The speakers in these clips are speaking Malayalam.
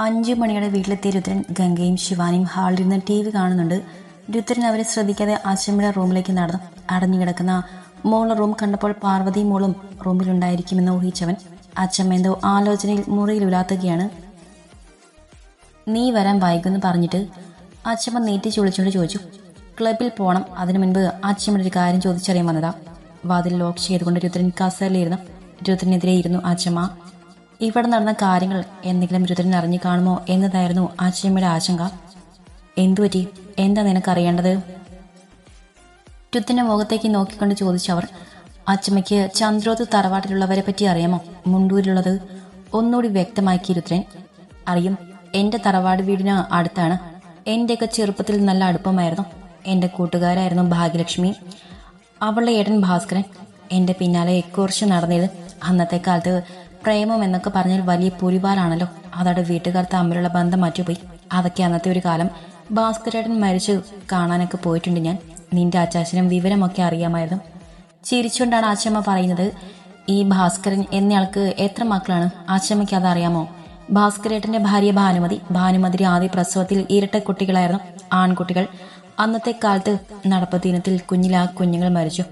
അഞ്ചു മണിയുടെ വീട്ടിലെത്തിയ രുദ്രൻ ഗംഗയും ശിവാനിയും ഹാളിലിരുന്ന് ടി വി കാണുന്നുണ്ട്. രുദ്രൻ അവരെ ശ്രദ്ധിക്കാതെ അച്ഛമ്മയുടെ റൂമിലേക്ക് നടന്നു അടഞ്ഞു കിടക്കുന്ന മോളുടെ റൂം കണ്ടപ്പോൾ പാർവതി മോളും റൂമിലുണ്ടായിരിക്കുമെന്ന് ഊഹിച്ചവൻ അച്ഛമ്മ എന്തോ ആലോചനയിൽ മുറിയിൽ ഉലാത്തുകയാണ്. നീ വരാൻ വൈകുമെന്ന് പറഞ്ഞിട്ട് അച്ഛമ്മ നീറ്റി ചുളിച്ചുകൊണ്ട് ചോദിച്ചു. ക്ലബിൽ പോകണം അതിനു മുൻപ് അച്ഛമ്മയുടെ ഒരു കാര്യം ചോദിച്ചറിയാൻ വന്നതാ. വാതിൽ ലോക്ക് ചെയ്തുകൊണ്ട് രുദ്രൻ കസേരയിലിരുന്നു. രുദ്രനെതിരെ ഇരുന്നു അച്ഛമ്മ. ഇവിടെ നടന്ന കാര്യങ്ങൾ എന്തെങ്കിലും രുദ്രൻ അറിഞ്ഞു കാണുമോ എന്നതായിരുന്നു അച്ഛമ്മയുടെ ആശങ്ക. എന്തുപറ്റി? എന്താ നിനക്കറിയേണ്ടത്? രുദ്രന്റെ മുഖത്തേക്ക് നോക്കിക്കൊണ്ട് ചോദിച്ചവർ അച്ചമ്മയ്ക്ക് ചന്ദ്രോത്ത് തറവാട്ടിലുള്ളവരെ പറ്റി അറിയാമോ? മുണ്ടൂരിലുള്ളത് ഒന്നുകൂടി വ്യക്തമാക്കി രുദ്രൻ അറിയും എന്റെ തറവാട് വീടിന് അടുത്താണ്. എന്റെയൊക്കെ ചെറുപ്പത്തിൽ നല്ല അടുപ്പമായിരുന്നു. എന്റെ കൂട്ടുകാരായിരുന്നു ഭാഗ്യലക്ഷ്മി അവളുടെ ഏടൻ ഭാസ്കരൻ എന്റെ പിന്നാലെ കുറച്ച് നടന്നത് അന്നത്തെ കാലത്ത് പ്രേമം എന്നൊക്കെ പറഞ്ഞാൽ വലിയ പുരിവാലാണല്ലോ അതോടെ വീട്ടുകാർ തമ്മിലുള്ള ബന്ധം മാറ്റിപ്പോയി. അതൊക്കെ അന്നത്തെ ഒരു കാലം. ഭാസ്കരേട്ടൻ മരിച്ചു കാണാനൊക്കെ പോയിട്ടുണ്ട് ഞാൻ. നിന്റെ അച്ചാച്ചനും വിവരമൊക്കെ അറിയാമായിരുന്നു. ചിരിച്ചുകൊണ്ടാണ് ആച്ചമ്മ പറയുന്നത് ഈ ഭാസ്കരൻ എന്നയാൾക്ക് എത്ര മക്കളാണ്? ആച്ചമ്മയ്ക്ക് അതറിയാമോ? ഭാസ്കരേട്ടന്റെ ഭാര്യ ഭാനുമതി. ഭാനുമതി ആദ്യ പ്രസവത്തിൽ ഇരട്ട കുട്ടികളായിരുന്നു ആൺകുട്ടികൾ. അന്നത്തെ കാലത്ത് നടപ്പ് ദിനത്തിൽ കുഞ്ഞിലാ കുഞ്ഞുങ്ങൾ മരിച്ചു.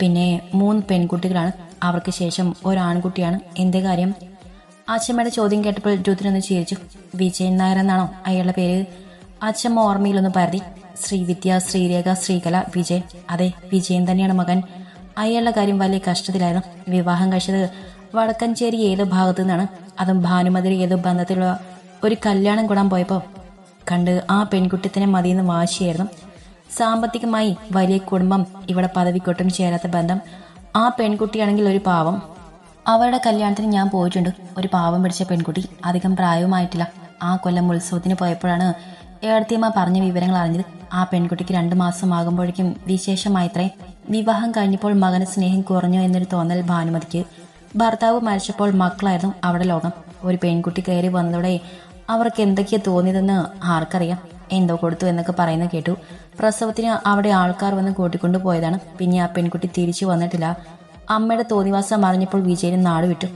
പിന്നെ മൂന്ന് പെൺകുട്ടികളാണ്. അവർക്ക് ശേഷം ഒരാൺകുട്ടിയാണ്. എന്തേ കാര്യം? അച്ഛമ്മയുടെ ചോദ്യം കേട്ടപ്പോൾ രുദ്രനൊന്ന് ചിരിച്ചു. വിജയൻ നായർ എന്നാണോ അയാളുടെ പേര്? അച്ഛമ്മ ഓർമ്മയിലൊന്ന് പരതി. ശ്രീവിദ്യ ശ്രീരേഖ ശ്രീകല വിജയൻ. അതെ വിജയൻ തന്നെയാണ് മകൻ. അയാളുടെ കാര്യം വലിയ കഷ്ടത്തിലായിരുന്നു. വിവാഹം കഴിച്ചത് വടക്കഞ്ചേരി ഏത് ഭാഗത്തു നിന്നാണ്. അതും ഭാനുമതിര ഏതോ ബന്ധത്തിലുള്ള ഒരു കല്യാണം കൂടാൻ പോയപ്പോൾ കണ്ട് ആ പെൺകുട്ടി തന്നെ മതിയെന്ന് വാശിയായിരുന്നു. സാമ്പത്തികമായി വലിയ കുടുംബം ഇവിടെ പദവിക്കൊട്ടും ചേരാത്ത ബന്ധം. ആ പെൺകുട്ടിയാണെങ്കിൽ ഒരു പാവം. അവരുടെ കല്യാണത്തിന് ഞാൻ പോയിട്ടുണ്ട്. ഒരു പാവം പിടിച്ച പെൺകുട്ടി. അധികം പ്രായവുമായിട്ടില്ല. ആ കൊല്ലം ഉത്സവത്തിന് പോയപ്പോഴാണ് ഏടത്തിയമ്മ പറഞ്ഞ വിവരങ്ങൾ അറിഞ്ഞത്. ആ പെൺകുട്ടിക്ക് രണ്ട് മാസം ആകുമ്പോഴേക്കും വിശേഷമായിത്രേ. വിവാഹം കഴിഞ്ഞപ്പോൾ മകന് സ്നേഹം കുറഞ്ഞു എന്നൊരു തോന്നൽ ഭാനുമതിക്ക്. ഭർത്താവ് മരിച്ചപ്പോൾ മക്കളായിരുന്നു അവിടെ ലോകം. ഒരു പെൺകുട്ടി കയറി വന്നതോടെ അവർക്ക് എന്തൊക്കെയാ തോന്നിയതെന്ന് ആർക്കറിയാം. എന്തോ കൊടുത്തു എന്നൊക്കെ പറയുന്ന കേട്ടു. പ്രസവത്തിന് അവിടെ ആൾക്കാർ വന്ന് കൂട്ടിക്കൊണ്ടു പോയതാണ് പിന്നെ ആ പെൺകുട്ടി തിരിച്ചു വന്നിട്ടില്ല. അമ്മയുടെ തോന്നിവാസം അറിഞ്ഞപ്പോൾ വിജയനും നാട് വിട്ടു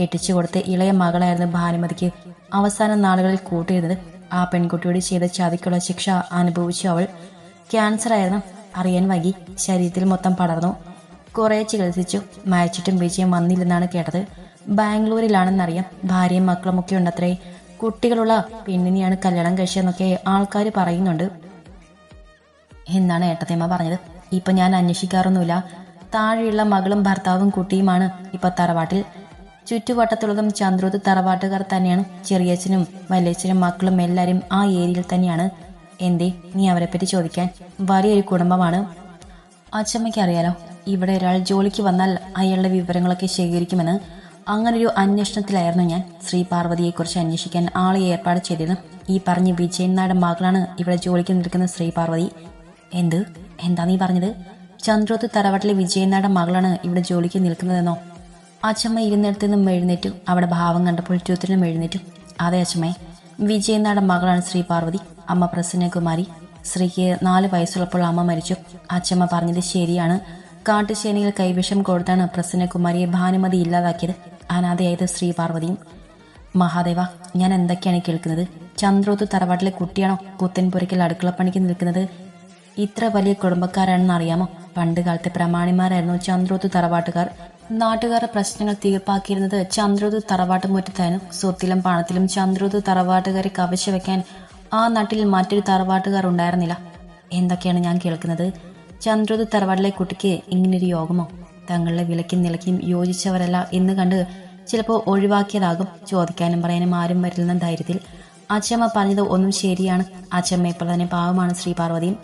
കെട്ടിച്ചു കൊടുത്ത ഇളയ മകളായിരുന്നു ഭാനുമതിക്ക് അവസാന നാളുകളിൽ കൂട്ടിയിരുന്നത് ആ പെൺകുട്ടിയോട് ചെയ്ത ചതിക്കുള്ള ശിക്ഷ അനുഭവിച്ചു അവൾ ക്യാൻസർ ആയിരുന്നു. അറിയാൻ വൈകി ശരീരത്തിൽ മൊത്തം പടർന്നു. കുറെ ചികിത്സിച്ചു. മരിച്ചിട്ടും വിജയം വന്നില്ലെന്നാണ് കേട്ടത്. ബാംഗ്ലൂരിലാണെന്നറിയാം. ഭാര്യയും മക്കളും ഒക്കെ ഉണ്ടത്രേ. കുട്ടികളുള്ള പെണ്ണിനെയാണ് കല്യാണം കഴിച്ചതെന്നൊക്കെ ആൾക്കാർ പറയുന്നുണ്ട്. എന്നാണ് ഏട്ടത്തേമ്മ പറഞ്ഞത്. ഇപ്പൊ ഞാൻ അന്വേഷിക്കാറൊന്നുമില്ല. താഴെയുള്ള മകളും ഭർത്താവും കുട്ടിയുമാണ് ഇപ്പൊ തറവാട്ടിൽ ചുറ്റുവട്ടത്തുള്ളതും ചന്ദ്രോത്ത് തറവാട്ടുകാർ തന്നെയാണ്. ചെറിയച്ഛനും വലിയച്ഛനും മക്കളും എല്ലാവരും ആ ഏരിയയിൽ തന്നെയാണ്. എന്തേ നീ അവരെ പറ്റി ചോദിക്കാൻ വലിയൊരു കുടുംബമാണ്. അച്ചമ്മയ്ക്ക് അറിയാലോ ഇവിടെ ഒരാൾ ജോലിക്ക് വന്നാൽ അയാളുടെ വിവരങ്ങളൊക്കെ ശേഖരിക്കുമെന്ന്. അങ്ങനൊരു അന്വേഷണത്തിലായിരുന്നു ഞാൻ. ശ്രീ പാർവതിയെക്കുറിച്ച് അന്വേഷിക്കാൻ ആളെ ഏർപ്പാട് ചെയ്തിരുന്നു ഈ പറഞ്ഞ വിജയൻ നാടൻ മകളാണ് ഇവിടെ ജോലിക്ക് നിൽക്കുന്ന ശ്രീ പാർവതി. എന്ത്? എന്താ നീ പറഞ്ഞത്? ചന്ദ്രോത്ത് തറവാട്ടിലെ വിജയനാടൻ മകളാണ് ഇവിടെ ജോലിക്ക് നിൽക്കുന്നതെന്നോ? അച്ഛമ്മ ഇരുന്നിടത്ത് നിന്നും എഴുന്നേറ്റു. അവിടെ ഭാവം കണ്ടപ്പോൾ ചുത്തിനും എഴുന്നേറ്റു. അതെ അച്ഛമ്മേ. വിജയനാടൻ മകളാണ് ശ്രീ പാർവതി. അമ്മ പ്രസന്നകുമാരി. ശ്രീക്ക് നാല് വയസ്സുള്ളപ്പോൾ അമ്മ മരിച്ചു. അച്ഛമ്മ പറഞ്ഞത് ശരിയാണ്. കാട്ടുശേനിയിൽ കൈവിഷം കൊടുത്താണ് പ്രസന്നകുമാരിയെ ഭാനുമതി ഇല്ലാതാക്കിയത്. അനാഥയായത് ശ്രീ പാർവതിയും. മഹാദേവ ഞാൻ എന്തൊക്കെയാണ് കേൾക്കുന്നത്? ചന്ദ്രോത്ത് തറവാട്ടിലെ കുട്ടിയാണോ പുത്തൻപുരയ്ക്കൽ അടുക്കളപ്പണിക്ക് നിൽക്കുന്നത്? ഇത്ര വലിയ കുടുംബക്കാരാണെന്ന് അറിയാമോ പണ്ട് കാലത്തെ പ്രമാണിമാരായിരുന്നു ചന്ദ്രോത്ത് തറവാട്ടുകാർ. നാട്ടുകാരുടെ പ്രശ്നങ്ങൾ തീർപ്പാക്കിയിരുന്നത് ചന്ദ്രോത്ത് തറവാട്ട് മുറ്റത്തായിരുന്നു. സ്വത്തിലും പണത്തിലും ചന്ദ്രോത്ത് തറവാട്ടുകാരെ കവച്ചു വെക്കാൻ ആ നാട്ടിൽ മറ്റൊരു തറവാട്ടുകാർ ഉണ്ടായിരുന്നില്ല. എന്തൊക്കെയാണ് ഞാൻ കേൾക്കുന്നത്? ചന്ദ്രോത്ത് തറവാട്ടിലെ കുട്ടിക്ക് ഇങ്ങനൊരു യോഗമോ? തങ്ങളുടെ വിലയ്ക്കും നിലയ്ക്കും യോജിച്ചവരല്ല എന്ന് കണ്ട് ചിലപ്പോൾ ഒഴിവാക്കിയതാകും. ചോദിക്കാനും പറയാനും ആരും വരില്ലെന്ന ധൈര്യത്തിൽ അച്ഛമ്മ പറഞ്ഞത് ഒന്നും ശരിയാണ്. അച്ഛമ്മ ഇപ്പോൾ തന്നെ പാവമാണ് ശ്രീ പാർവതിയും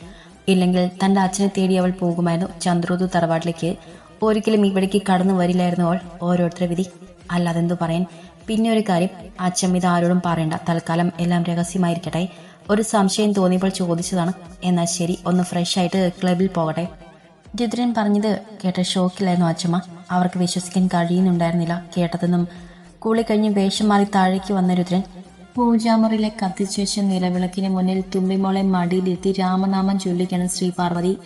ഇല്ലെങ്കിൽ തന്റെ അച്ഛനെ തേടി അവൾ പോകുമായിരുന്നു. ചന്ദ്രോതു തറവാട്ടിലേക്ക്. ഒരിക്കലും ഇവിടേക്ക് കടന്നു വരില്ലായിരുന്നു അവൾ. ഓരോരുത്തരുടെ വിധി. അല്ലാതെന്തു പറയാൻ? പിന്നെ ഒരു കാര്യം. അച്ഛൻ ഇത് ആരോടും പറയണ്ട. തൽക്കാലം എല്ലാം രഹസ്യമായിരിക്കട്ടെ. ഒരു സംശയം തോന്നിയപ്പോൾ ചോദിച്ചതാണ്. എന്നാൽ ശരി ഒന്ന് ഫ്രഷ് ആയിട്ട് ക്ലബിൽ പോകട്ടെ. രുദ്രൻ പറഞ്ഞത് കേട്ട ഷോക്കിലായിരുന്നു അച്ഛമ്മ. അവർക്ക് വിശ്വസിക്കാൻ കഴിയുന്നുണ്ടായിരുന്നില്ല കേട്ടതെന്നും കൂളി കഴിഞ്ഞ് വേഷം മാറി താഴേക്ക് വന്ന രുദ്രൻ പൂജാമുറിയിലെ കത്തിച്ചേച്ച നിലവിളക്കിന് മുന്നിൽ തുമ്പിമോളെ മടിയിലെത്തി രാമനാമം ചൊല്ലിക്കണം ശ്രീ പാർവതി.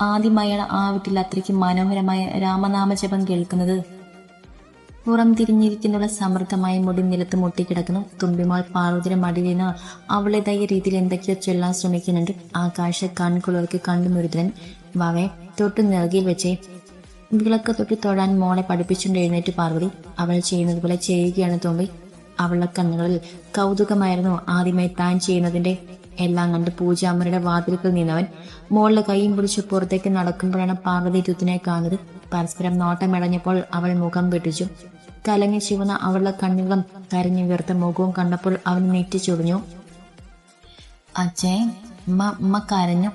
ആദ്യമായാണ് ആ വീട്ടിൽ അത്രയ്ക്ക് മനോഹരമായ രാമനാമജപം കേൾക്കുന്നത്. പുറം തിരിഞ്ഞിരിക്കുന്നുള്ള സമൃദ്ധമായ മുടി നിലത്ത് മുട്ടിക്കിടക്കുന്നു. തുമ്പിമോൾ പാർവതിയുടെ മടിയിലിന് അവളുടേതായ രീതിയിൽ എന്തൊക്കെയോ ചൊല്ലാൻ ശ്രമിക്കുന്നുണ്ട്. ആ കാഴ്ച കൺകുളർക്ക് കണ്ടു മുരുതൻ വാവെ തൊട്ട് നിറകിൽ വെച്ചേ. വിളക്ക് തൊട്ട് തൊഴാൻ മോളെ പഠിപ്പിച്ചുകൊണ്ട് എഴുന്നേറ്റ് പാർവതി. അവൾ ചെയ്യുന്നത് പോലെ ചെയ്യുകയാണ് തുമ്പി. അവളുടെ കണ്ണുകളിൽ കൗതുകമായിരുന്നു ആദ്യമായി താൻ ചെയ്യുന്നതിന്റെ. എല്ലാം കണ്ട് പൂജാമ്മയുടെ വാതിൽക്കൽ നിന്നവൻ മോളുടെ കൈയും പിടിച്ച് പുറത്തേക്ക് നടക്കുമ്പോഴാണ് പാർവതി രുത്തിനെ കാണുന്നത്. പരസ്പരം നോട്ടമിടഞ്ഞപ്പോൾ അവൾ മുഖം പിടിച്ചു കലങ്ങി ചുവന്ന അവളുടെ കണ്ണുകളും കരഞ്ഞു വീർത്ത മുഖവും കണ്ടപ്പോൾ അവൻ നെറ്റിച്ചൊടിഞ്ഞു അച്ഛേ ഉമ്മ ഉമ്മ കരഞ്ഞു.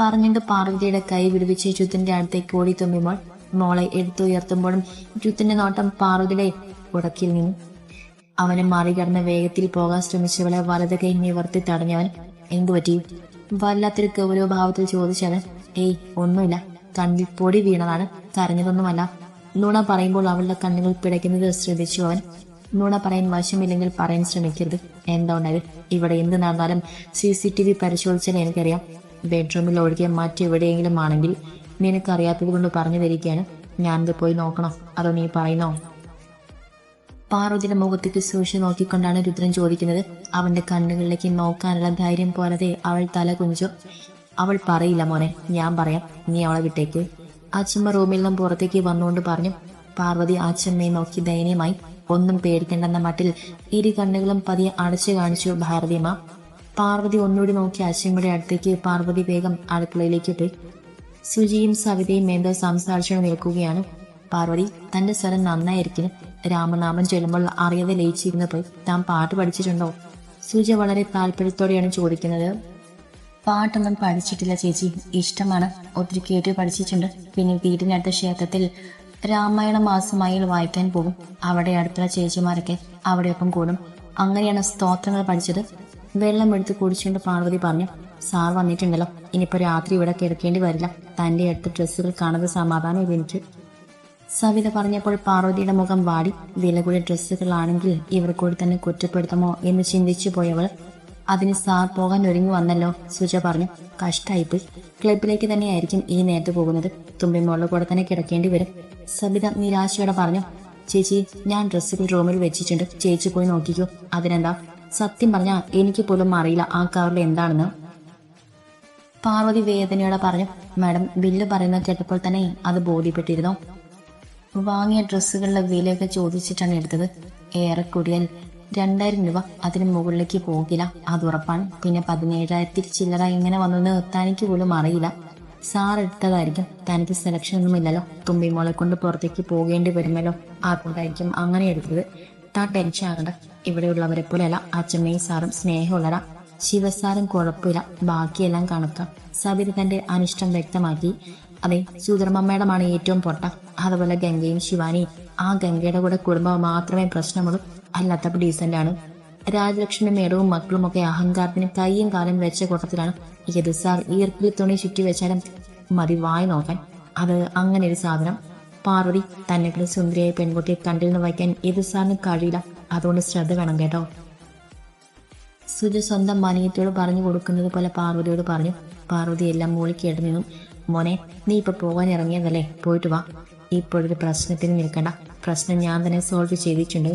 പറഞ്ഞുകൊണ്ട് പാർവതിയുടെ കൈ വിടുവിച്ച് രുത്തിന്റെ അടുത്തേക്ക് ഓടി തുമ്പിപ്പോൾ മോളെ എടുത്തുയർത്തുമ്പോഴും രുത്തിന്റെ നോട്ടം പാർവതിയുടെ ഉടക്കിൽ നിന്നു. അവനെ മറികടന്ന് വേഗത്തിൽ പോകാൻ ശ്രമിച്ചവളെ വലത് കൈ നിവർത്തി തടഞ്ഞവൻ എന്തു പറ്റി വല്ലാത്തൊരു ഗൗരവഭാവത്തിൽ ചോദിച്ചവൻ ഏയ് ഒന്നുമില്ല. കണ്ണിൽ പൊടി വീണതാണ്. കരഞ്ഞതൊന്നുമല്ല. നുണ പറയുമ്പോൾ അവളുടെ കണ്ണുകൾ പിടയ്ക്കുന്നത് ശ്രദ്ധിച്ചു അവൻ. നുണ പറയാൻ വശമില്ലെങ്കിൽ പറയാൻ ശ്രമിക്കരുത്. എന്താ ഇവിടെ എന്ത് നടന്നാലും സി സി ടി വി പരിശോധിച്ചാൽ എനിക്കറിയാം. ബെഡ്റൂമിൽ ഒഴികെ മറ്റെവിടെയെങ്കിലും ആണെങ്കിൽ നിനക്കറിയാത്തത് കൊണ്ട് പറഞ്ഞു തരികയാണ്. ഞാനിത് പോയി നോക്കണോ? അതോ നീ പറയുന്നോ? പാർവതിയുടെ മുഖത്തേക്ക് സൂക്ഷിച്ച് നോക്കിക്കൊണ്ടാണ് രുദ്രൻ ചോദിക്കുന്നത്. അവന്റെ കണ്ണുകളിലേക്ക് നോക്കാനുള്ള ധൈര്യം പോലതെ അവൾ തല കുഞ്ചു അവൾ പറയില്ല മോനെ ഞാൻ പറയാം നീ അവളെ വിട്ടേക്ക്. അച്ഛമ്മ റൂമിൽ നിന്നും പുറത്തേക്ക് വന്നുകൊണ്ട് പറഞ്ഞു പാർവതി അച്ഛമ്മയെ നോക്കി ദയനീയമായി. ഒന്നും പേടിക്കേണ്ടെന്ന മട്ടിൽ ഇരു കണ്ണുകളും പതിയെ അടച്ചു കാണിച്ചു ഭാരതിയമ്മ പാർവതി ഒന്നുകൂടി നോക്കി അച്ഛമ്മയുടെ അടുത്തേക്ക് പാർവതി വേഗം അടുക്കളയിലേക്ക് പോയി. സുജിയും സവിതയും എന്തോ സംസാരിച്ചു നിൽക്കുകയാണ്. പാർവതി തന്റെ സ്വരം നന്നായിരിക്കും. രാമനാമം ചെല്ലുമ്പോൾ അറിയാതെ ലയിച്ചിരുന്നു പോയി താൻ പാട്ട് പഠിച്ചിട്ടുണ്ടോ? സൂജ വളരെ താല്പര്യത്തോടെയാണ് ചോദിക്കുന്നത്. പാട്ടൊന്നും പഠിച്ചിട്ടില്ല ചേച്ചി. ഇഷ്ടമാണ്. ഒത്തിരി കേട്ട് പഠിച്ചിട്ടുണ്ട്. പിന്നെ വീടിനടുത്ത ക്ഷേത്രത്തിൽ രാമായണ മാസമായി വായിക്കാൻ പോകും. അവിടെ അടുത്തുള്ള ചേച്ചിമാരൊക്കെ അവിടെയൊപ്പം കൂടും. അങ്ങനെയാണ് സ്തോത്രങ്ങൾ പഠിച്ചത്. വെള്ളം എടുത്ത് കുടിച്ചുകൊണ്ട് പാർവതി പറഞ്ഞു സാർ വന്നിട്ടുണ്ടല്ലോ. ഇനിയിപ്പോ രാത്രി ഇവിടെ കിടക്കേണ്ടി വരില്ല. തന്റെ അടുത്ത് ഡ്രസ്സുകൾ കാണുന്ന സമാധാനം എനിക്ക് സവിത പറഞ്ഞപ്പോൾ പാർവതിയുടെ മുഖം വാടി. വില കൂടിയ ഡ്രസ്സുകളാണെങ്കിൽ ഇവർക്കൂടി തന്നെ കുറ്റപ്പെടുത്തുമോ എന്ന് ചിന്തിച്ചു പോയവൾ അതിന് സാർ പോകാൻ ഒരുങ്ങി വന്നല്ലോ സുജ പറഞ്ഞു. കഷ്ടായിപ്പോയി. ക്ലബിലേക്ക് തന്നെയായിരിക്കും ഈ നേരത്തെ പോകുന്നത്. തുമ്പിമോളുടെ കൂടെ തന്നെ കിടക്കേണ്ടി വരും. സബിത നിരാശയോടെ പറഞ്ഞു. ചേച്ചി ഞാൻ ഡ്രസ്സുകൾ റൂമിൽ വെച്ചിട്ടുണ്ട്. ചേച്ചി പോയി നോക്കിക്കോ. അതിനെന്താ? സത്യം പറഞ്ഞാ എനിക്ക് പോലും അറിയില്ല ആ കവറിൽ എന്താണെന്ന്. പാർവതി വേദനയോടെ പറഞ്ഞു. മാഡം ബില്ല് പറയുന്നത് കേട്ടപ്പോൾ തന്നെ അത് ബോധ്യപ്പെട്ടിരുന്നു. വാങ്ങിയ ഡ്രസ്സുകളുടെ വിലയൊക്കെ ചോദിച്ചിട്ടാണ് എടുത്തത്. ഏറെ കൂടിയാൽ രണ്ടായിരം രൂപ അതിന് മുകളിലേക്ക് പോകില്ല അത് ഉറപ്പാണ്. പിന്നെ പതിനേഴായിരത്തി ചില്ലറ എങ്ങനെ വന്നെന്ന് തനിക്ക് പോലും അറിയില്ല. സാർ എടുത്തതായിരിക്കും. തനിക്ക് സെലക്ഷൻ ഒന്നുമില്ലല്ലോ തുമ്പിമോളെ കൊണ്ട് പുറത്തേക്ക് പോകേണ്ടി വരുമല്ലോ. അതുകൊണ്ടായിരിക്കും അങ്ങനെ എടുത്തത്. താൻ ടെൻഷൻ ആകണ്ട. ഇവിടെയുള്ളവരെ പോലെയല്ല അച്ഛമ്മയും സാറും സ്നേഹമുള്ളതാ ശിവസാറും കുഴപ്പമില്ല. ബാക്കിയെല്ലാം കണക്കാം. സബിത തന്റെ അനിഷ്ടം വ്യക്തമാക്കി. അതെ സുധർമ്മമ്മയുടെമാണ് ഏറ്റവും പൊട്ട. അതുപോലെ ഗംഗയും ശിവാനിയും. ആ ഗംഗയുടെ കൂടെ കുടുംബം മാത്രമേ പ്രശ്നമുള്ളൂ. അല്ലാത്തപ്പോൾ ഡീസന്റ് ആണ്. രാജലക്ഷ്മി മേടവും മക്കളും ഒക്കെ അഹങ്കാരത്തിന് കൈയും കാലം വെച്ച കൂട്ടത്തിലാണ്. ഏത് സാർ ഈർക്കിൽ തുണി ചുറ്റി വെച്ചാലും മതി വായി നോക്കാൻ. അത് അങ്ങനെ ഒരു സാധനം. പാർവതി തന്നെ സുന്ദരിയായ പെൺകുട്ടിയെ കണ്ടിൽ നിന്ന് വയ്ക്കാൻ ഏത് സാറിന് കഴിയില്ല. അതുകൊണ്ട് ശ്രദ്ധ വേണം കേട്ടോ. സുജ സ്വന്തം മനയത്തോട് പറഞ്ഞു കൊടുക്കുന്നത് പോലെ പാർവതിയോട് പറഞ്ഞു. പാർവതി എല്ലാം മൂളിക്കേട്ടു നിന്നും. മോനെ നീ ഇപ്പൊ പോകാൻ ഇറങ്ങിയതല്ലേ? പോയിട്ട് വാ. ഇപ്പോഴൊരു പ്രശ്നത്തിന് നിൽക്കണ്ട. പ്രശ്നം ഞാൻ തന്നെ സോൾവ് ചെയ്തിട്ടുണ്ട്.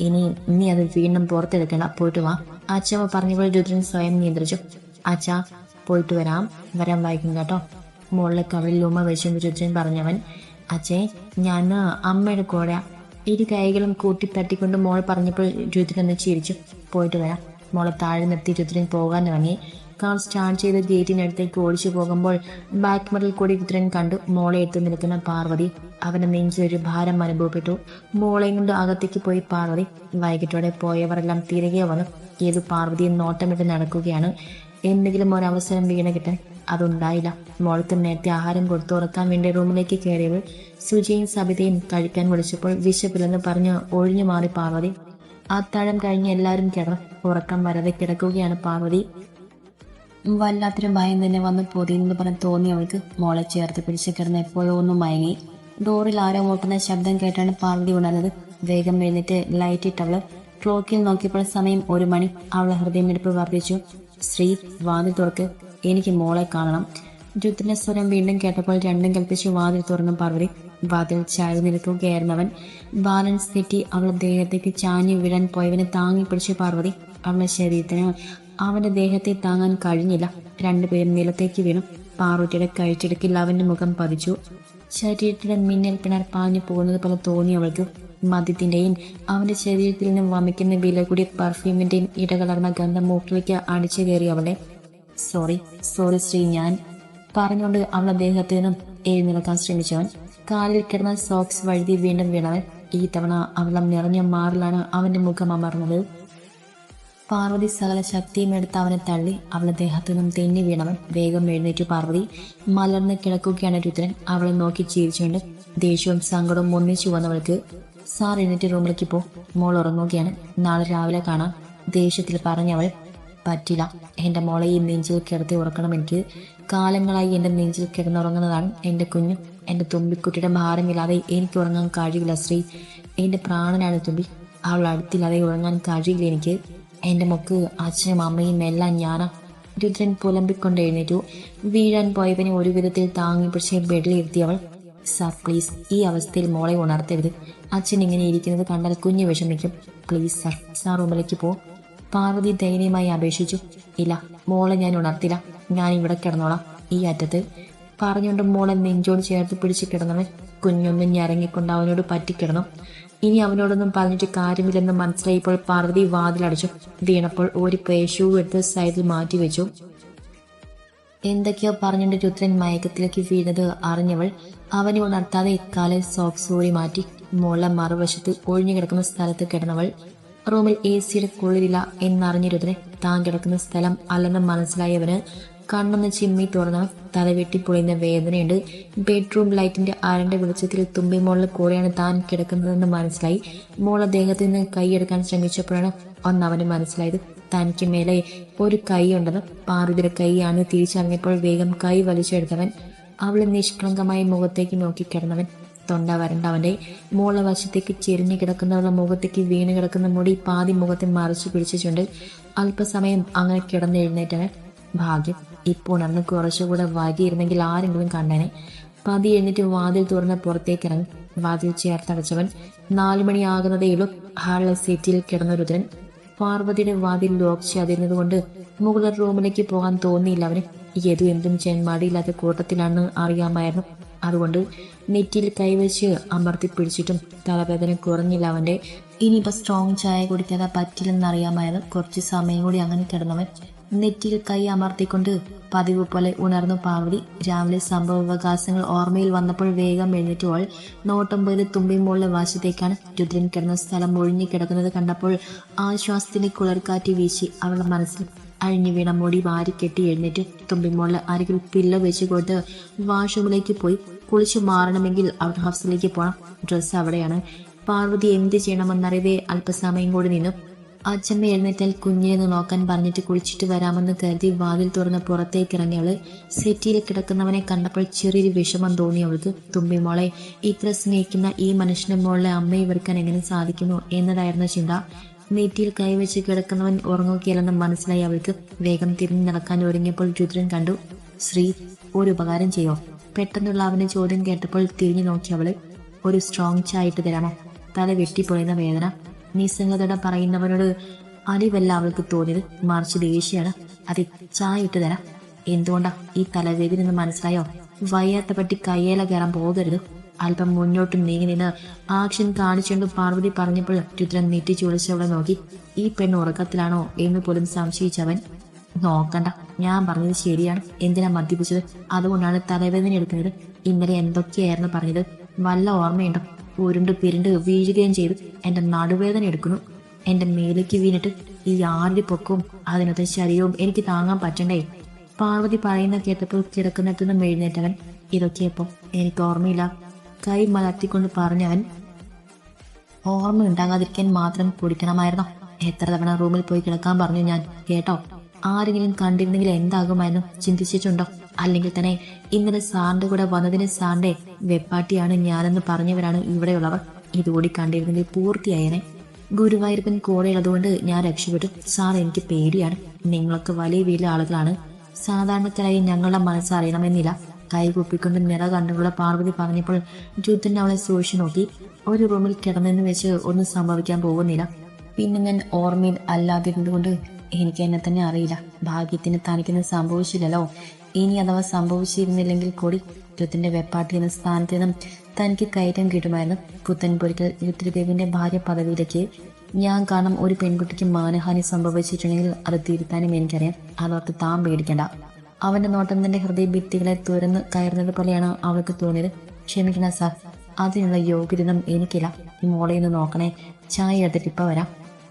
ഇനി നീ അത് വീണ്ടും പുറത്തെടുക്കണ്ട. പോയിട്ട് വാ. അച്ഛമ്മ പറഞ്ഞപ്പോൾ രുദ്രൻ സ്വയം നിയന്ത്രിച്ചു. അച്ഛ പോയിട്ട് വരാം. വരാൻ വായിക്കും കേട്ടോ. മുകളിലെ കവളിൽ ഉമ്മ വെച്ചുകൊണ്ട് രുദ്രൻ പറഞ്ഞവൻ അച്ഛേ ഞാൻ അമ്മയുടെ കൂടെ ഇരു കൈകളും കൂട്ടി തട്ടിക്കൊണ്ട് മോൾ പറഞ്ഞപ്പോൾ രുദ്രൻ ചിരിച്ചു. പോയിട്ട് വരാം. മോളെ താഴെ നിർത്തി രുദ്രൻ പോകാൻ ഇറങ്ങി. കാർ സ്റ്റാർട്ട് ചെയ്ത് ഗേറ്റിനടുത്തേക്ക് ഓടിച്ചു പോകുമ്പോൾ ബാക്ക് മിററിൽ കൂടി രുദ്രൻ കണ്ടു മോളെ എത്തി നിൽക്കുന്ന പാർവതി. അവനെ നെഞ്ചിലൊരു ഭാരം അനുഭവപ്പെട്ടു. മോളെയും കൊണ്ട് അകത്തേക്ക് പോയി പാർവതി. വൈകിട്ടോടെ പോയവരെല്ലാം തിരികെ വന്നു. ഏത് പാർവതിയും നോട്ടമിട്ട് നടക്കുകയാണ്. എന്തെങ്കിലും ഒരവസരം വീണ കിട്ടാൻ അതുണ്ടായില്ല. മോൾക്ക് നേരത്തെ ആഹാരം കൊടുത്തു ഉറക്കാൻ വേണ്ടി റൂമിലേക്ക് കയറിയവൾ സുജിയും സബിതയും കഴിക്കാൻ വിളിച്ചപ്പോൾ വിശപ്പില്ലെന്ന് പറഞ്ഞ് ഒഴിഞ്ഞു മാറി പാർവതി. അത്താഴം കഴിഞ്ഞ് എല്ലാവരും കിടന്നു. ഉറക്കം വരാതെ കിടക്കുകയാണ് പാർവതി. വല്ലാത്തൊരു ഭയം തന്നെ വന്ന് പൊതിയെന്ന് പറഞ്ഞ് തോന്നി അവൾക്ക്. മോളെ ചേർത്ത് പിടിച്ച് കിടന്ന് എപ്പോഴോ ഒന്നും മയങ്ങി. ഡോറിൽ ആരോ മുട്ടുന്ന ശബ്ദം കേട്ടാണ് പാർവതി ഉണർന്നത്. വേഗം എഴുന്നേറ്റ് ലൈറ്റ് ഇട്ടവൾ ക്ലോക്കിൽ നോക്കിയപ്പോൾ സമയം ഒരു മണി. അവളെ ഹൃദയമെടുപ്പ് വർദ്ധിച്ചു. ശ്രീ വാതിൽ തുറക്ക്. എനിക്ക് മോളെ കാണണം. രുദ്രന്റെ സ്വരം വീണ്ടും കേട്ടപ്പോൾ രണ്ടും കൽപ്പിച്ച് വാതിൽ തുറന്നു പാർവതി. വാതിൽ ചാരി നിൽക്കുകയായിരുന്നവൻ ബാലൻസ് തെറ്റി അവളുടെ ദേഹത്തേക്ക് ചാഞ്ഞു വീഴാൻ പോയവനെ താങ്ങി പിടിച്ച് പാർവതി. അവളുടെ ശരീരത്തിന് അവന്റെ ദേഹത്തെ താങ്ങാൻ കഴിഞ്ഞില്ല. രണ്ടുപേരും നിലത്തേക്ക് വീണു. പാറൂട്ടിയുടെ കഴിച്ചിടക്കിൽ അവന്റെ മുഖം പതിച്ചു. ശരീരത്തിലെ മിന്നൽ പിണർ പാഞ്ഞു പോകുന്നത് പോലെ തോന്നി അവൾക്ക്. മദ്യത്തിന്റെയും അവന്റെ ശരീരത്തിൽ നിന്നും വമിക്കുന്ന വില കൂടിയ പെർഫ്യൂമിന്റെയും ഇടകലർന്ന ഗന്ധം മൂക്കിലേക്ക് അടിച്ചു കയറി അവളെ. സോറി സോറി ശ്രീ ഞാൻ പറഞ്ഞുകൊണ്ട് അവളുടെ ദേഹത്ത് നിന്നും എഴുന്നേൽക്കാൻ ശ്രമിച്ചവൻ. കാലിൽ കിടന്ന സോക്സ് വഴുതി വീണ്ടും വീണവൻ. ഈ തവണ അവളം നിറഞ്ഞ മാറിലാണ് അവന്റെ മുഖം അമർന്നത്. പാർവതി സകല ശക്തിയും എടുത്ത് അവനെ തള്ളി അവളുടെ ദേഹത്തു നിന്നും തെന്നി വീണവൻ വേഗം എഴുന്നേറ്റു പാർവതി. മലർന്ന് കിടക്കുകയാണ് രുദ്രൻ. അവളെ നോക്കി ജീവിച്ചുകൊണ്ട് ദേഷ്യവും സങ്കടവും ഒന്നിച്ചു വന്നവൾക്ക് സാർ എഴുന്നേറ്റ് റൂമിലേക്ക് പോ. മോൾ ഉറങ്ങുകയാണ്. നാളെ രാവിലെ കാണാം. ദേഷ്യത്തിൽ പറഞ്ഞവൾ പറ്റില്ല. എന്റെ മോളെ ഈ നെഞ്ചിൽ കിടത്തി ഉറക്കണം. എനിക്ക് കാലങ്ങളായി എന്റെ നെഞ്ചിൽ കിടന്നുറങ്ങുന്നതാണ്. എന്റെ കുഞ്ഞു എന്റെ തുമ്പിക്കുട്ടിയുടെ ഭാരമില്ലാതെ എനിക്ക് ഉറങ്ങാൻ കഴിയില്ല ശ്രീ. എന്റെ പ്രാണനാണ് തുമ്പി. അവൾ അടുത്തില്ലാതെ ഉറങ്ങാൻ കഴിയില്ല എനിക്ക്. എന്റെ മുക്ക് അച്ഛനും അമ്മയും എല്ലാം ഞാനാ രുദ്രൻ പുലമ്പിക്കൊണ്ട് എഴുന്നേറ്റു. വീഴാൻ പോയവനെ ഒരു വിധത്തിൽ താങ്ങി പിടിച്ച് ബെഡിലിരുത്തി അവൾ സാർ പ്ലീസ് ഈ അവസ്ഥയിൽ മോളെ ഉണർത്തരുത്. അച്ഛൻ ഇങ്ങനെ ഇരിക്കുന്നത് കണ്ടാൽ കുഞ്ഞ് വിഷമിക്കും. പ്ലീസ് സാർ സാർ റൂമിലേക്ക് പോ. പാർവതി ദയനീയമായി അപേക്ഷിച്ചു ഇല്ല മോളെ ഞാൻ ഉണർത്തില്ല. ഞാൻ ഇവിടെ കിടന്നോളാം ഈ അറ്റത്ത്. പറഞ്ഞുകൊണ്ട് മോളെ നെഞ്ചോട് ചേർത്ത് പിടിച്ച് കിടന്നവൻ കുഞ്ഞൊന്നും ഞരങ്ങിക്കൊണ്ട് അവനോട് പറ്റിക്കിടന്നു. ഇനി അവനോടൊന്നും പറഞ്ഞിട്ട് കാര്യമില്ലെന്ന് മനസ്സിലായപ്പോൾ പാർവതി വാതിലടച്ചു വീണപ്പോൾ ഒരു പേശു എടുത്ത് സൈഡിൽ മാറ്റി വെച്ചു. എന്തൊക്കെയോ പറഞ്ഞിട്ട് രുദ്രൻ മയക്കത്തിലേക്ക് വീണത് അറിഞ്ഞവൾ അവനെ ഉണർത്താതെ ഇക്കാലെ സോക്സ് ഊരി മാറ്റി. മോള മറുവശത്ത് ഒഴിഞ്ഞു കിടക്കുന്ന സ്ഥലത്ത് കിടന്നവൾ റൂമിൽ എ സിയുടെ കുളിരില്ല എന്നറിഞ്ഞ രുദ്രൻ താൻ കിടക്കുന്ന സ്ഥലം അല്ലെന്ന് മനസ്സിലായവന് കണ്ണൊന്ന് ചിമ്മി തുറന്ന തലവെട്ടി പൊളിയുന്ന വേദനയുണ്ട്. ബെഡ്റൂം ലൈറ്റിന്റെ അരണ്ട വെളിച്ചത്തിൽ തുമ്പി മോളിൽ കൂടെയാണ് താൻ കിടക്കുന്നതെന്ന് മനസ്സിലായി. മോൾ അദ്ദേഹത്തിൽ നിന്ന് കൈയെടുക്കാൻ ശ്രമിച്ചപ്പോഴാണ് ഒന്ന് അവന് മനസ്സിലായത്. തനിക്ക് മേലെ ഒരു കൈയുണ്ടെന്ന് പാർവതിയുടെ കൈയാണ് തിരിച്ചറിഞ്ഞപ്പോൾ വേഗം കൈ വലിച്ചെടുത്തവൻ അവളെ നിഷ്കളങ്കമായി മുഖത്തേക്ക് നോക്കി കിടന്നവൻ തൊണ്ട വരണ്ട അവന്റെ. മോളെ വശത്തേക്ക് ചെരിഞ്ഞു കിടക്കുന്നവളുടെ മുഖത്തേക്ക് വീണ് കിടക്കുന്ന മുടി പാതി മുഖത്തെ മറിച്ചു പിടിച്ചിട്ടുണ്ട് അല്പസമയം അങ്ങനെ കിടന്നെഴുന്നേറ്റവൻ ഭാഗ്യം ഇപ്പോൾ ഉണർന്ന് കുറച്ചുകൂടെ വൈകിയിരുന്നെങ്കിൽ ആരെങ്കിലും കണ്ടേനെ. പതി എഴുന്നിട്ട് വാതിൽ തുറന്ന് പുറത്തേക്ക് ഇറങ്ങി വാതിൽ ചേർത്തടച്ചവൻ നാലുമണിയാകുന്നതേയുള്ളൂ ഹാളിലെ സീറ്റിൽ കിടന്ന രുദ്രൻ പാർവതിയുടെ വാതിൽ ലോക്ക് ചെയ്യാതിരുന്നതുകൊണ്ട് മുകളിലെ റൂമിലേക്ക് പോകാൻ തോന്നിയില്ല അവന്. ഏതു എന്തും ചെയ്യാൻ മടിയില്ലാത്ത കൂട്ടത്തിലാണെന്ന് അറിയാമായിരുന്നു. അതുകൊണ്ട് നെറ്റിയിൽ കൈവച്ച് അമർത്തി പിടിച്ചിട്ടും തലവേദന കുറഞ്ഞില്ല അവന്റെ. ഇനിയിപ്പോ സ്ട്രോങ് ചായ കുടിക്കാതെ പറ്റില്ലെന്നറിയാമായിരുന്നു കുറച്ച് സമയം കൂടി അങ്ങനെ കിടന്നവൻ. നെറ്റിയിൽ കൈ അമർത്തിക്കൊണ്ട് പതിവ് പോലെ ഉണർന്നു പാവടി രാവിലെ സംഭവവികാസങ്ങൾ ഓർമ്മയിൽ വന്നപ്പോൾ വേഗം എഴുന്നേറ്റവൾ നോട്ടം പോയത് തുമ്പിമോളിലെ വാശത്തേക്കാണ് രുദ്രൻ കിടന്ന സ്ഥലം ഒഴിഞ്ഞു കിടക്കുന്നത് കണ്ടപ്പോൾ ആശ്വാസത്തിന്റെ കുളിർക്കാറ്റ് വീശി അവളുടെ മനസ്സിൽ അഴിഞ്ഞു വീണ മുടി വാരിക്കെട്ടി എഴുന്നേറ്റ്. തുമ്പിമോളിലെ അരികിൽ പില്ല വെച്ച് കൊടുത്ത് വാഷ്റൂമിലേക്ക് പോയി. കുളിച്ചു മാറണമെങ്കിൽ ഔട്ട് ഹൗസിലേക്ക് പോകണം ഡ്രസ്സ് അവിടെയാണ്. പാർവതി എന്ത് ചെയ്യണമെന്നറിയവേ അല്പസമയം കൂടി നിന്നു. അച്ഛമ്മ എഴുന്നേറ്റാൽ കുഞ്ഞിനെ നോക്കാൻ പറഞ്ഞിട്ട് കുളിച്ചിട്ട് വരാമെന്ന് കരുതി വാതിൽ തുറന്ന് പുറത്തേക്ക് ഇറങ്ങിയവൾ സെറ്റിയിൽ കിടക്കുന്നവനെ കണ്ടപ്പോൾ ചെറിയൊരു വിഷമം തോന്നിയവൾക്ക് തുമ്പി മോളെ ഇത്ര സ്നേഹിക്കുന്ന ഈ മനുഷ്യന്റെ മോളെ അമ്മയെ വെറുക്കാൻ എങ്ങനെ സാധിക്കുന്നു? എന്നതായിരുന്നു ചിന്ത. നെറ്റിയിൽ കൈവച്ച് കിടക്കുന്നവൻ ഉറങ്ങുകയല്ലെന്ന് മനസ്സിലായി അവൾക്ക്. വേഗം തിരിഞ്ഞു നടക്കാൻ ഒരുങ്ങിയപ്പോൾ രുദ്രൻ കണ്ടു ശ്രീ ഒരു ഉപകാരം ചെയ്യോ? പെട്ടെന്നുള്ള അവന്റെ ചോദ്യം കേട്ടപ്പോൾ തിരിഞ്ഞു നോക്കി അവൾ ഒരു സ്ട്രോങ് ചായ ഇട്ട് തരാമോ? തല വെട്ടിപ്പൊളിയുന്ന വേദന. നിസ്സംഗതയുടെ പറയുന്നവനോട് അലിവല്ല അവൾക്ക് തോന്നിയത്. മറിച്ച് ദേഷ്യാണ്. അത് ചായ തരാം. എന്തുകൊണ്ടാ? ഈ തലവേദന എന്ന് മനസ്സിലായോ? വയ്യാത്ത പറ്റി കയ്യേല കയറാൻ പോകരുത്. അല്പം മുന്നോട്ട് നീങ്ങി നിന്ന് ആക്ഷൻ കാണിച്ചുകൊണ്ട് പാർവതി പറഞ്ഞപ്പോൾ രുദ്രൻ നെറ്റി ചുളിച്ചവളെ നോക്കി. ഈ പെണ്ണ് ഉറക്കത്തിലാണോ എന്ന് പോലും സംശയിച്ചവൻ നോക്കണ്ട. ഞാൻ പറഞ്ഞത് ശരിയാണ്. എന്തിനാ മദ്യപിച്ചത്? അതുകൊണ്ടാണ് തലവേദന എടുക്കുന്നത്. ഇന്നലെ എന്തൊക്കെയായിരുന്നു പറഞ്ഞത്? വല്ല ഓർമ്മയുണ്ടോ? ഉരുണ്ട് പിരുണ്ട് വീഴുകയും ചെയ്തു. എന്റെ നടുവേദന എടുക്കുന്നു. എന്റെ മേലേക്ക് വീണിട്ട് ഈ ആരുടെ പൊക്കവും അതിനകത്തെ ശരീരവും എനിക്ക് താങ്ങാൻ പറ്റണ്ടേ? പാർവതി പറയുന്ന കേട്ടപ്പോൾ കിടക്കുന്നിടത്തുനിന്ന് മെഴുന്നേറ്റവൻ എഴുന്നേറ്റവൻ ഇതൊക്കെയപ്പോ എനിക്ക് ഓർമ്മയില്ല. കൈ മലർത്തിക്കൊണ്ട് പറഞ്ഞവൻ ഓർമ്മ ഉണ്ടാകാതിരിക്കാൻ മാത്രം കുടിക്കണമായിരുന്നോ എത്ര തവണ റൂമിൽ പോയി കിടക്കാൻ പറഞ്ഞു ഞാൻ കേട്ടോ? ആരെങ്കിലും കണ്ടിരുന്നെങ്കിൽ എന്താകുമായിരുന്നു? ചിന്തിച്ചിട്ടുണ്ടോ? അല്ലെങ്കിൽ തന്നെ ഇന്നലെ സാറിന്റെ കൂടെ വന്നതിന് സാറിന്റെ വെപ്പാട്ടിയാണ് ഞാനെന്ന് പറഞ്ഞവരാണ് ഇവിടെയുള്ളവർ. ഇതുകൂടി കണ്ടിരുന്നെങ്കിൽ പൂർത്തിയായേനെ. ഗുരുവായൂരപ്പൻ കൂടെയുള്ളതുകൊണ്ട് ഞാൻ രക്ഷപ്പെട്ടു. സാർ എനിക്ക് പേടിയാണ്. നിങ്ങളൊക്കെ വലിയ വലിയ ആളുകളാണ്. സാധാരണക്കാരായി ഞങ്ങളുടെ മനസ്സറിയണമെന്നില്ല കൈ കുപ്പിക്കൊണ്ട് നിറ കണ്ടുള്ള പാർവതി പറഞ്ഞപ്പോൾ രുദ്രൻ അവളെ സൂക്ഷിച്ചു നോക്കി. ഒരു റൂമിൽ കിടന്നെന്ന് വെച്ച് ഒന്നും സംഭവിക്കാൻ പോകുന്നില്ല. പിന്നെ ഞാൻ ഓർമ്മയിൽ അല്ലാതിരുന്നുകൊണ്ട് എനിക്ക് എന്നെ തന്നെ അറിയില്ല. ഭാഗ്യത്തിന് തനിക്കൊന്നും സംഭവിച്ചില്ലല്ലോ. ഇനി അഥവാ സംഭവിച്ചിരുന്നില്ലെങ്കിൽ കൂടി യുദ്ധത്തിന്റെ വെപ്പാട്ടി എന്ന സ്ഥാനത്ത് നിന്നും തനിക്ക് കയറ്റം കിട്ടുമായിരുന്നു. പുത്തൻപൊരിക്കൽ രുദ്രദേവിന്റെ ഭാര്യ പദവിയിലേക്ക് ഞാൻ കാരണം ഒരു പെൺകുട്ടിക്ക് മാനഹാനി സംഭവിച്ചിട്ടുണ്ടെങ്കിൽ അത് തിരുത്താനും എനിക്കറിയാം. അതോർത്ത് താൻ പേടിക്കണ്ട. അവന്റെ നോട്ടം തന്റെ ഹൃദയ ഭിത്തികളെ തുറന്ന് കയറുന്നത് പോലെയാണ് അവൾക്ക് തോന്നിയത്. ക്ഷമിക്കണം സാർ. അതിനുള്ള യോഗ്യതയൊന്നും എനിക്കില്ല. ഈ മോളെ ഒന്ന് നോക്കണേ. ചായ എടുത്തിട്ട് ഇപ്പൊ വരാം.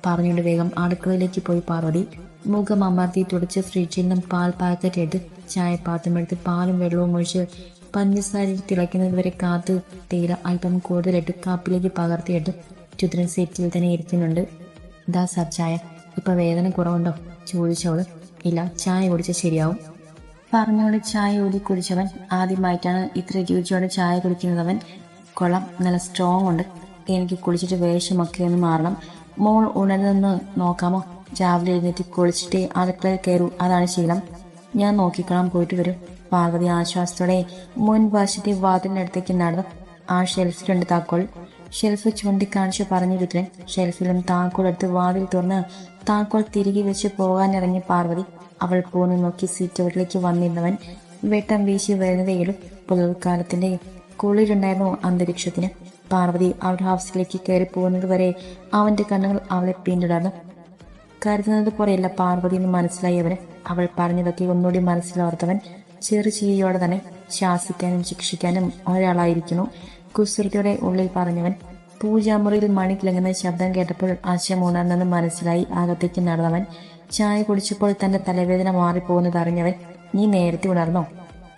പറഞ്ഞുകൊണ്ട് വേഗം അടുക്കളയിലേക്ക് പോയി പാർവതി മുഖം അമർത്തി തുടച്ച് ഫ്രിഡ്ജിൽ നിന്നും പാൽ പാക്കറ്റ് എടുത്ത് ചായപ്പാത്രം എടുത്ത് പാലും വെള്ളവും ഒഴിച്ച് പഞ്ചസാര തിളയ്ക്കുന്നത് വരെ കാത്ത് തേയില അല്പം കൂടുതലിട്ട് കാപ്പിലേക്ക് പകർത്തിയിട്ട് ചുറ്റിനും സീറ്റിൽ തന്നെ ഇരിക്കുന്നുണ്ട്. ഇതാ സാർ ചായ. ഇപ്പൊ വേദന കുറവുണ്ടോ? ചോദിച്ചവൾ. ഇല്ല ചായ കുടിച്ച ശരിയാവും. പറഞ്ഞോട് ചായ ഊതി കുടിച്ചവൻ ആദ്യമായിട്ടാണ് ഇത്ര രുചിയോടെ ചായ കുടിക്കുന്നതവൻ കൊളം നല്ല സ്ട്രോങ് ഉണ്ട്. എനിക്ക് കുളിച്ചിട്ട് വേഷമൊക്കെ ഒന്ന് മാറണം. മോൾ ഉണരുന്നെന്ന് നോക്കാമോ? രാവിലെ എഴുന്നേറ്റ് കുളിച്ചിട്ട് അടുക്കളയിൽ കയറൂ. അതാണ് ശീലം. ഞാൻ നോക്കിക്കളാൻ പോയിട്ട് വരും. പാർവതി ആശ്വാസത്തോടെ മുൻവശത്തെ വാതിലിനടുത്തേക്ക് നടന്നു ആ ഷെൽഫിലുണ്ട് താക്കോൾ ഷെൽഫ് ചൂണ്ടിക്കാണിച്ച് പറഞ്ഞു രുദ്രൻ ഷെൽഫിലും താക്കോൾ എടുത്ത് വാതിൽ തുറന്ന് താക്കോൾ തിരികെ വെച്ച് പോകാനിറങ്ങി പാർവതി അവൾ പോന്നു നോക്കി സീറ്റോട്ടിലേക്ക് വന്നിരുന്നവൻ വെട്ടം വീശി വരുന്നതേലും പുലർക്കാലത്തിന്റെ കുളിരുണ്ടായിരുന്നു അന്തരീക്ഷത്തിന്. പാർവതി അവരുടെ ഹൗസിലേക്ക് കയറി പോകുന്നത് വരെ അവന്റെ കണ്ണുകൾ അവളെ പിന്തുടർന്നു. കരുതുന്നത് പോലെയല്ല പാർവതി എന്ന് മനസ്സിലായി അവന്. അവൾ പറഞ്ഞതൊക്കെ ഒന്നുകൂടി മനസ്സിലോർത്തവൻ ചെറു ചീരിയോടെ തന്നെ ശാസിക്കാനും ശിക്ഷിക്കാനും ഒരാളായിരിക്കുന്നു. കുസൃതിയുടെ ഉള്ളിൽ പറഞ്ഞവൻ പൂജാമുറിയിൽ മണി കിളങ്ങുന്ന ശബ്ദം കേട്ടപ്പോൾ ആശയം ഉണർന്നെന്ന് മനസ്സിലായി അകത്തേക്ക് നടന്നവൻ. ചായ കുടിച്ചപ്പോൾ തന്റെ തലവേദന മാറിപ്പോകുന്നത് അറിഞ്ഞവൻ നീ നേരത്തെ ഉണർന്നോ?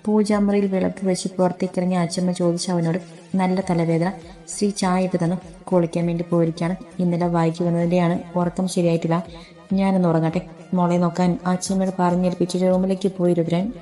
പൂജാമുറിയിൽ വിളക്ക് വെച്ച് പുറത്തേക്കിറങ്ങി അച്ഛമ്മ ചോദിച്ചു അവനോട് നല്ല തലവേദന. ശ്രീ ചായ ഇട്ട് തന്നു. കുളിക്കാൻ വേണ്ടി പോയിരിക്കുകയാണ് ഇന്നലെ വായിക്കു വന്നതിന്റെയാണ് ഉറക്കം ശരിയായിട്ടില്ല. ഞാനൊന്ന് ഉറങ്ങട്ടെ. മോളെ നോക്കാൻ അച്ഛമ്മയോട് പറഞ്ഞേൽപ്പിച്ച് റൂമിലേക്ക് പോയി രുദ്രൻ.